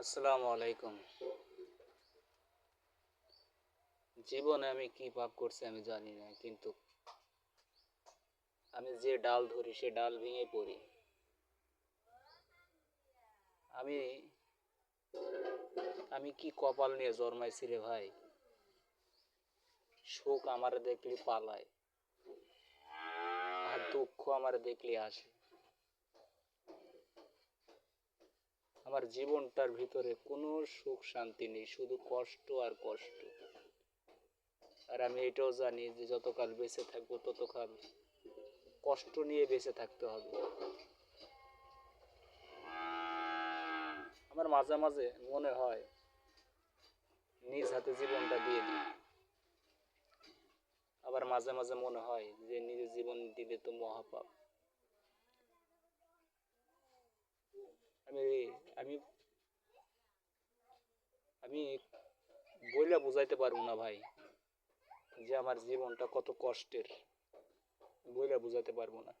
আসসালামু আলাইকুম। জীবনে আমি কি পাপ করছি আমি জানি না, কিন্তু আমি যে ডাল ধরি সে ডাল ভেঙে পড়ি। আমি আমি কি কপাল নিয়ে জন্মাইছি রে ভাই? সুখ আমার দেখলে পালায়, আর দুঃখ আমার দেখলে আসে। আমার জীবনটার ভিতরে কোনো সুখ শান্তি নেই, শুধু কষ্ট আর কষ্ট। আর আমি এটাও জানি যে যতকাল বেঁচে থাকব ততকাল কষ্ট নিয়ে বেঁচে থাকতে হবে। আমার মাঝে মাঝে মনে হয়, নিজ হাতে জীবনটা দিয়ে দিই। আবার মাঝে মাঝে মনে হয় যে নিজের জীবন দিলে তো মহাপাপ। আমি আমি আমি বইলা বোঝাইতে পারব না ভাই, যে আমার জীবনটা কত কষ্টের, বইলা বোঝাতে পারব না।